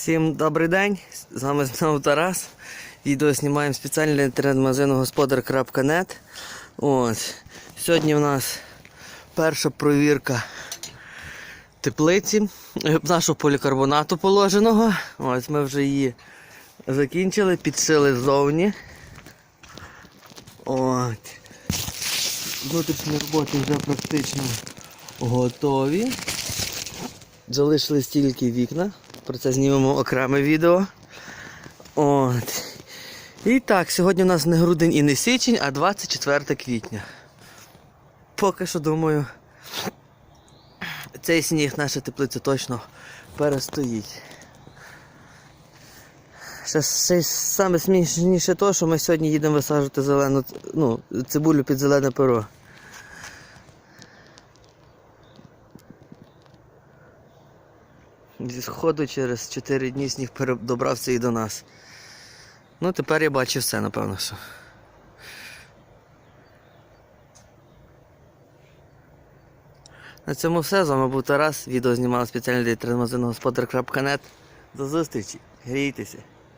Всім добрий день, з вами знову Тарас. Відео знімаємо спеціально для інтернет-магазину господар.нет. Сьогодні в нас перша провірка теплиці е, нашого полікарбонату положеного. Ось ми вже її закінчили, підшили ззовні. От. Внутрішні роботи вже практично готові. Залишились тільки вікна. Про це знімемо окреме відео. От. І так, сьогодні у нас не грудень і не січень, а 24 квітня. Поки що думаю, цей сніг наша теплиця точно перестоїть. Ще, ще саме смішніше то, що ми сьогодні їдемо висаджувати зелену ну, цибулю під зелене перо. Зі сходу через 4 дні сніг добрався і до нас. Ну, тепер я бачу все, напевно, все. На цьому все. З вами був Тарас. Відео знімав спеціально для інтернет-магазину господар.нет. До зустрічі. Грійтеся.